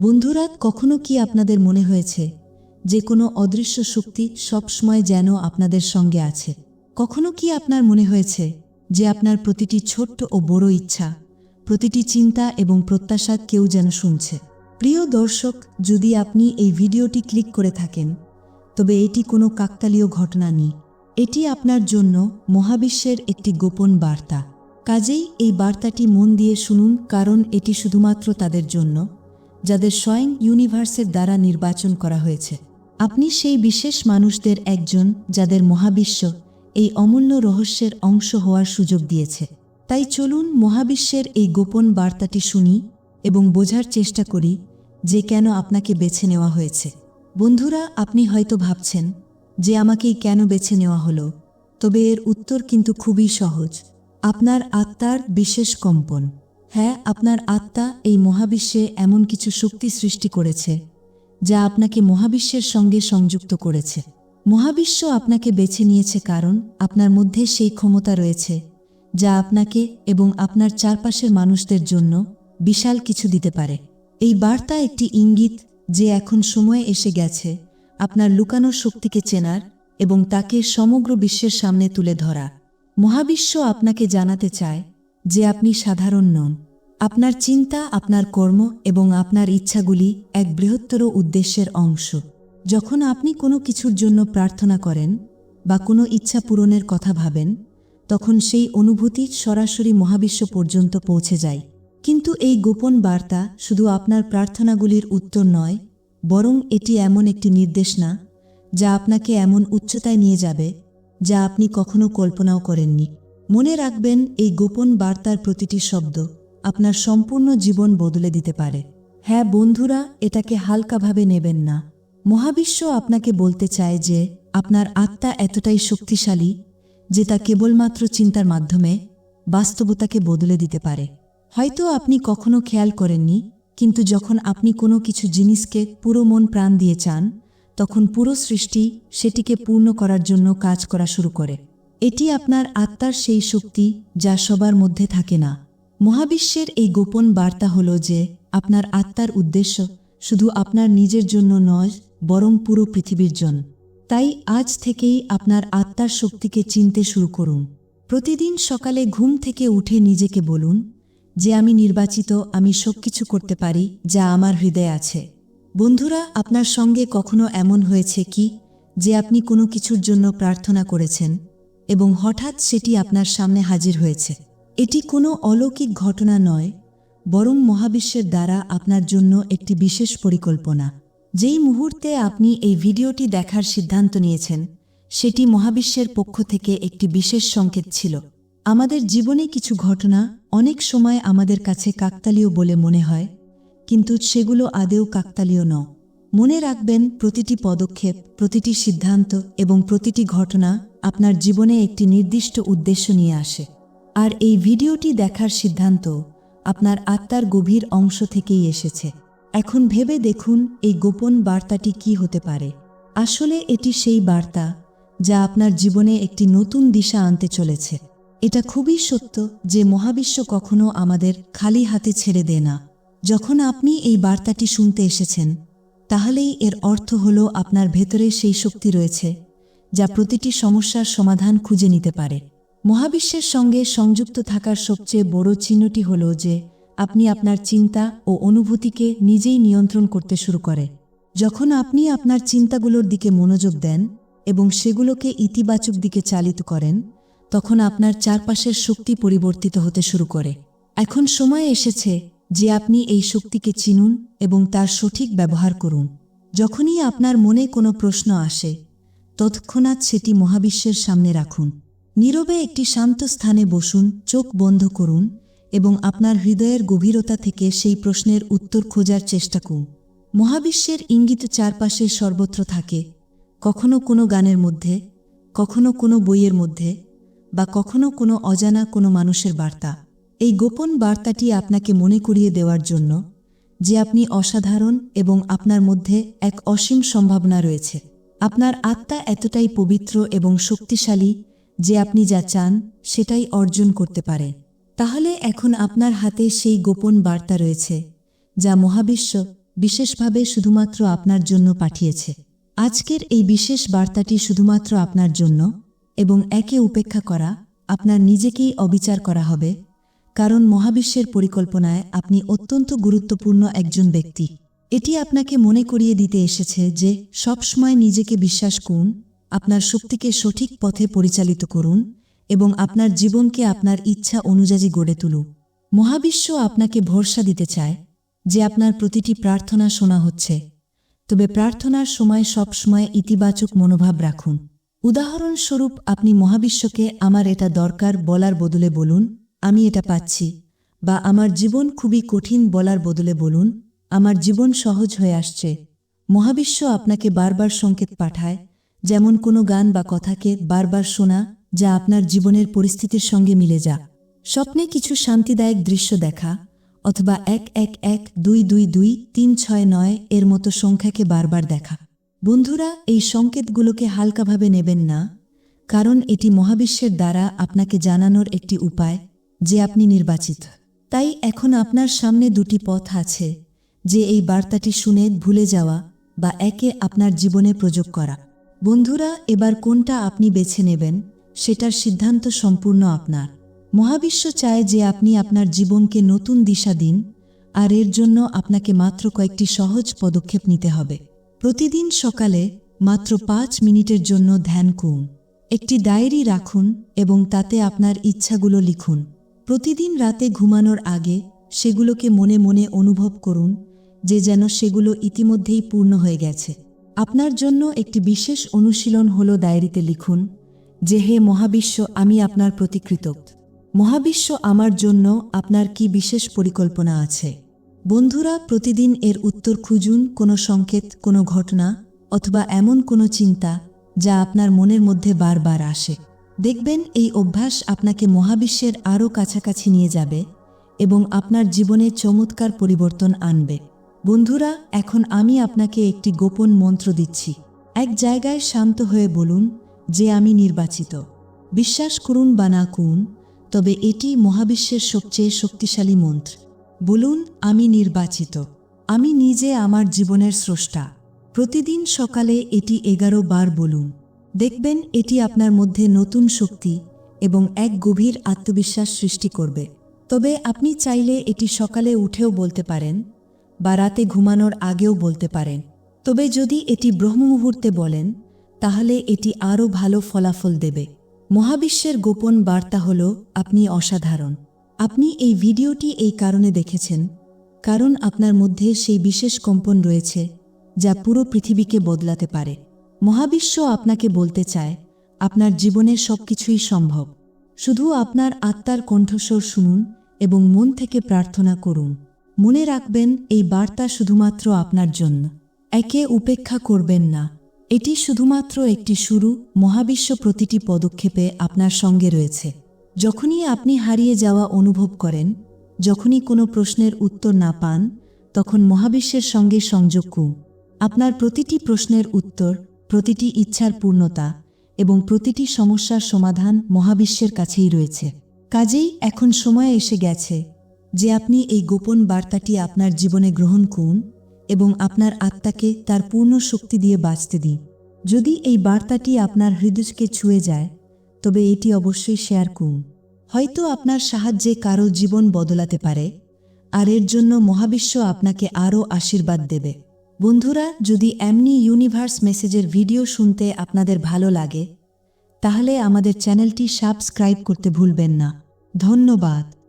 বন্ধুরা, কখনো কি আপনাদের মনে হয়েছে যে কোনো অদৃশ্য শক্তি সবসময় যেন আপনাদের সঙ্গে আছে? কখনো কি আপনার মনে হয়েছে যে আপনার প্রতিটি ছোট্ট ও বড় ইচ্ছা, প্রতিটি চিন্তা এবং প্রত্যাশা কেউ যেন শুনছে? প্রিয় দর্শক, যদি আপনি এই ভিডিওটি ক্লিক করে থাকেন, তবে এটি কোনো কাকতালীয় ঘটনা নেই। এটি আপনার জন্য মহাবিশ্বের একটি গোপন বার্তা। কাজেই এই বার্তাটি মন দিয়ে শুনুন, কারণ এটি শুধুমাত্র তাদের জন্য যাদের স্বয়ং ইউনিভার্সের দ্বারা নির্বাচন করা হয়েছে। আপনি সেই বিশেষ মানুষদের একজন যাদের মহাবিশ্ব এই অমূল্য রহস্যের অংশ হওয়ার সুযোগ দিয়েছে। তাই চলুন মহাবিশ্বের এই গোপন বার্তাটি শুনি এবং বোঝার চেষ্টা করি যে কেন আপনাকে বেছে নেওয়া হয়েছে। বন্ধুরা, আপনি হয়তো ভাবছেন যে আমাকেই কেন বেছে নেওয়া হলো, তবে এর উত্তর কিন্তু খুবই সহজ। আপনার আত্মার বিশেষ কম্পন। হ্যাঁ আপনার আত্মা এই মহাবিশ্বে এমন কিছু শক্তি সৃষ্টি করেছে, যা আপনাকে মহাবিশ্বের সঙ্গে সংযুক্ত করেছে। মহাবিশ্ব আপনাকে বেছে নিয়েছে কারণ আপনার মধ্যে সেই ক্ষমতা রয়েছে, যা আপনাকে এবং আপনার চারপাশের মানুষদের জন্য বিশাল কিছু দিতে পারে। এই বার্তা একটি ইঙ্গিত যে এখন সময় এসে গেছে আপনার লুকানো শক্তিকে চেনার এবং তাকে সমগ্র বিশ্বের সামনে তুলে ধরা। মহাবিশ্ব আপনাকে জানাতে চায় যে আপনি সাধারণ নন। আপনার চিন্তা, আপনার কর্ম এবং আপনার ইচ্ছাগুলি এক বৃহত্তর উদ্দেশ্যের অংশ। যখন আপনি কোনো কিছুর জন্য প্রার্থনা করেন বা কোনো ইচ্ছা পূরণের কথা ভাবেন, তখন সেই অনুভূতি সরাসরি মহাবিশ্ব পর্যন্ত পৌঁছে যায়। কিন্তু এই গোপন বার্তা শুধু আপনার প্রার্থনাগুলির উত্তর নয়, বরং এটি এমন একটি নির্দেশ না, যা আপনাকে এমন উচ্চতায় নিয়ে যাবে, যা আপনি কখনো কল্পনাও করেননি। মনে রাখবেন, এই গোপন বার্তার প্রতিটি শব্দ আপনার সম্পূর্ণ জীবন বদলে দিতে পারে। হ্যাঁ বন্ধুরা, এটাকে হালকাভাবে নেবেন না। মহাবিশ্ব আপনাকে বলতে চায় যে, আপনার আত্মা এতটাই শক্তিশালী যে তা কেবলমাত্র চিন্তার মাধ্যমে বাস্তবতাকে বদলে দিতে পারে। হয়তো আপনি কখনো খেয়াল করেননি, কিন্তু যখন আপনি কোনো কিছু জিনিসকে পুরো মন প্রাণ দিয়ে চান, তখন পুরো সৃষ্টি সেটিকে পূর্ণ করার জন্য কাজ করা শুরু করে। এটি আপনার আত্মার সেই শক্তি যা সবার মধ্যে থাকে না। মহাবিশ্বের এই গোপন বার্তা হল যে, আপনার আত্মার উদ্দেশ্য শুধু আপনার নিজের জন্য নয়, বরং পুরো পৃথিবীর জন্য। তাই আজ থেকেই আপনার আত্মার শক্তিকে চিনতে শুরু করুন। প্রতিদিন সকালে ঘুম থেকে উঠে নিজেকে বলুন, যে আমি নির্বাচিত, আমি সবকিছু করতে পারি, যা আমার হৃদয়ে আছে। বন্ধুরা, আপনার সঙ্গে কখনো এমন হয়েছে কি, যে আপনি কোনো কিছুর জন্য প্রার্থনা করেছেন এবং হঠাৎ সেটি আপনার সামনে হাজির হয়েছে? এটি কোনো অলৌকিক ঘটনা নয়, বরং মহাবিশ্বের দ্বারা আপনার জন্য একটি বিশেষ পরিকল্পনা। যেই মুহূর্তে আপনি এই ভিডিওটি দেখার সিদ্ধান্ত নিয়েছেন, সেটি মহাবিশ্বের পক্ষ থেকে একটি বিশেষ সংকেত ছিল। আমাদের জীবনে কিছু ঘটনা অনেক সময় আমাদের কাছে কাকতালীয় বলে মনে হয়, কিন্তু সেগুলো আদেও কাকতালীয় ন মনে রাখবেন, প্রতিটি পদক্ষেপ, প্রতিটি সিদ্ধান্ত এবং প্রতিটি ঘটনা আপনার জীবনে একটি নির্দিষ্ট উদ্দেশ্য নিয়ে আসে। আর এই ভিডিওটি দেখার সিদ্ধান্ত আপনার আত্মার গভীর অংশ থেকেই এসেছে। এখন ভেবে দেখুন এই গোপন বার্তাটি কি হতে পারে। আসলে এটি সেই বার্তা যা আপনার জীবনে একটি নতুন দিশা আনতে চলেছে। এটা খুবই সত্য যে মহাবিশ্ব কখনো আমাদের খালি হাতে ছেড়ে দেয় না। যখন আপনি এই বার্তাটি শুনতে এসেছেন, তাহলেই এর অর্থ হল আপনার ভেতরে সেই শক্তি রয়েছে যা প্রতিটি সমস্যার সমাধান খুঁজে নিতে পারে। মহাবিশ্বের সঙ্গে সংযুক্ত থাকার সবচেয়ে বড় চিহ্নটি হল যে, আপনি আপনার চিন্তা ও অনুভূতিকে নিজেই নিয়ন্ত্রণ করতে শুরু করে। যখন আপনি আপনার চিন্তাগুলোর দিকে মনোযোগ দেন এবং সেগুলোকে ইতিবাচক দিকে চালিত করেন, তখন আপনার চারপাশের শক্তি পরিবর্তিত হতে শুরু করে। এখন সময় এসেছে যে আপনি এই শক্তিকে চিনুন এবং তার সঠিক ব্যবহার করুন। যখনই আপনার মনে কোনো প্রশ্ন আসে, তৎক্ষণাৎ সেটি মহাবিশ্বের সামনে রাখুন। নীরবে একটি শান্ত স্থানে বসুন, চোখ বন্ধ করুন এবং আপনার হৃদয়ের গভীরতা থেকে সেই প্রশ্নের উত্তর খোঁজার চেষ্টা করুন। মহাবিশ্বের ইঙ্গিত চারপাশে সর্বত্র থাকে, কখনো কোনো গানের মধ্যে, কখনো কোনো বইয়ের মধ্যে বা কখনো কোনো অজানা কোনো মানুষের বার্তা। এই গোপন বার্তাটি আপনাকে মনে করিয়ে দেওয়ার জন্য যে আপনি অসাধারণ এবং আপনার মধ্যে এক অসীম সম্ভাবনা রয়েছে। আপনার আত্মা এতটাই পবিত্র এবং শক্তিশালী যে আপনি যা চান, সেটাই অর্জন করতে পারে। তাহলে এখন আপনার হাতে সেই গোপন বার্তা রয়েছে, যা মহাবিশ্ব বিশেষভাবে শুধুমাত্র আপনার জন্য পাঠিয়েছে। আজকের এই বিশেষ বার্তাটি শুধুমাত্র আপনার জন্য এবং একে উপেক্ষা করা আপনার নিজেকেই অবিচার করা হবে, কারণ মহাবিশ্বের পরিকল্পনায় আপনি অত্যন্ত গুরুত্বপূর্ণ একজন ব্যক্তি। এটি আপনাকে মনে করিয়ে দিতে এসেছে যে সবসময় নিজেকে বিশ্বাস করুন আপনার শক্তিকে সঠিক পথে পরিচালিত করুন এবং আপনার জীবনকে আপনার ইচ্ছা অনুযায়ী গড়ে তুলুন। মহাবিশ্ব আপনাকে ভরসা দিতে চায় যে আপনার প্রতিটি প্রার্থনা শোনা হচ্ছে। তবে প্রার্থনার সময় সবসময় ইতিবাচক মনোভাব রাখুন। উদাহরণস্বরূপ, আপনি মহাবিশ্বকে আমার এটা দরকার বলার বদলে বলুন, আমি এটা পাচ্ছি বা আমার জীবন খুবই কঠিন বলার বদলে বলুন, আমার জীবন সহজ হয়ে আসছে মহাবিশ্ব আপনাকে বারবার সংকেত পাঠায় যেমন কোনো গান বা কথাকে বারবার শোনা, যা আপনার জীবনের পরিস্থিতির সঙ্গে মিলে যা। স্বপ্নে কিছু শান্তিদায়ক দৃশ্য দেখা, অথবা এক এক এক দুই দুই দুই তিন ছয় নয় এর মতো সংখ্যাকে বারবার দেখা। বন্ধুরা, এই সংকেতগুলোকে হালকাভাবে নেবেন না, কারণ এটি মহাবিশ্বের দ্বারা আপনাকে জানানোর একটি উপায়, যে আপনি নির্বাচিত। তাই এখন আপনার সামনে দুটি পথ আছে, যে এই বার্তাটি শুনে ভুলে যাওয়া বা একে আপনার জীবনে প্রযোগ করা। বন্ধুরা, এবার কোনটা আপনি বেছে নেবেন, সেটার সিদ্ধান্ত সম্পূর্ণ আপনার। মহাবিশ্ব চায় যে আপনি আপনার জীবনকে নতুন দিশা দিন, আর এর জন্য আপনাকে মাত্র কয়েকটি সহজ পদক্ষেপ নিতে হবে। প্রতিদিন সকালে মাত্র পাঁচ মিনিটের জন্য ধ্যান করুন। একটি ডায়েরি রাখুন এবং তাতে আপনার ইচ্ছাগুলো লিখুন। প্রতিদিন রাতে ঘুমানোর আগে সেগুলোকে মনে মনে অনুভব করুন, যে যেন সেগুলো ইতিমধ্যেই পূর্ণ হয়ে গেছে। আপনার জন্য একটি বিশেষ অনুশীলন হল ডায়েরিতে লিখুন, যে হে মহাবিশ্ব, আমি আপনার প্রতি কৃতজ্ঞ। মহাবিশ্ব আমার জন্য আপনার কি বিশেষ পরিকল্পনা আছে? বন্ধুরা, প্রতিদিন এর উত্তর খুঁজুন, কোনো সংকেত, কোনো ঘটনা, অথবা এমন কোনো চিন্তা, যা আপনার মনের মধ্যে বারবার আসে। দেখবেন এই অভ্যাস আপনাকে মহাবিশ্বের আরও কাছাকাছি নিয়ে যাবে এবং আপনার জীবনে চমৎকার পরিবর্তন আনবে। বন্ধুরা, এখন আমি আপনাকে একটি গোপন মন্ত্র দিচ্ছি। এক জায়গায় শান্ত হয়ে বলুন যে আমি নির্বাচিত। বিশ্বাস করুন বা না করুন, তবে এটি মহাবিশ্বের সবচেয়ে শক্তিশালী মন্ত্র। বলুন, আমি নির্বাচিত। আমি নিজে আমার জীবনের স্রষ্টা। প্রতিদিন সকালে এটি এগারো বার বলুন। দেখবেন এটি আপনার মধ্যে নতুন শক্তি এবং এক গভীর আত্মবিশ্বাস সৃষ্টি করবে। তবে আপনি চাইলে এটি সকালে উঠেও বলতে পারেন বা রাতে ঘুমানোর আগেও বলতে পারেন। তবে যদি এটি ব্রহ্ম মুহূর্তে বলেন, তাহলে এটি আরও ভালো ফলাফল দেবে। মহাবিশ্বের গোপন বার্তা হল, আপনি অসাধারণ। আপনি এই ভিডিওটি এই কারণে দেখেছেন, কারণ আপনার মধ্যে সেই বিশেষ কম্পন রয়েছে, যা পুরো পৃথিবীকে বদলাতে পারে। মহাবিশ্ব আপনাকে বলতে চায়, আপনার জীবনের সবকিছুই সম্ভব। শুধু আপনার আত্মার কণ্ঠস্বর শুনুন এবং মন থেকে প্রার্থনা করুন। মনে রাখবেন, এই বার্তা শুধুমাত্র আপনার জন্য। একে উপেক্ষা করবেন না। এটি শুধুমাত্র একটি শুরু, মহাবিশ্ব প্রতিটি পদক্ষেপে আপনার সঙ্গে রয়েছে। যখনই আপনি হারিয়ে যাওয়া অনুভব করেন, যখনই কোনো প্রশ্নের উত্তর না পান, তখন মহাবিশ্বের সঙ্গে সংযোগ করুন। আপনার প্রতিটি প্রশ্নের উত্তর, প্রতিটি ইচ্ছার পূর্ণতা এবং প্রতিটি সমস্যার সমাধান মহাবিশ্বের কাছেই রয়েছে। কাজেই এখন সময় এসে গেছে যে আপনি এই গোপন বার্তাটি আপনার জীবনে গ্রহণ করুন এবং আপনার আত্মাকে তার পূর্ণ শক্তি দিয়ে বাঁচতে দিন। যদি এই বার্তাটি আপনার হৃদয়কে ছুঁয়ে যায়, তবে এটি অবশ্যই শেয়ার করুন। হয়তো আপনার সাহায্যে কারও জীবন বদলাতে পারে, আর এর জন্য মহাবিশ্ব আপনাকে আরও আশীর্বাদ দেবে। বন্ধুরা, যদি এমনি ইউনিভার্স মেসেজের ভিডিও শুনতে আপনাদের ভালো লাগে, তাহলে আমাদের চ্যানেলটি সাবস্ক্রাইব করতে ভুলবেন না। ধন্যবাদ।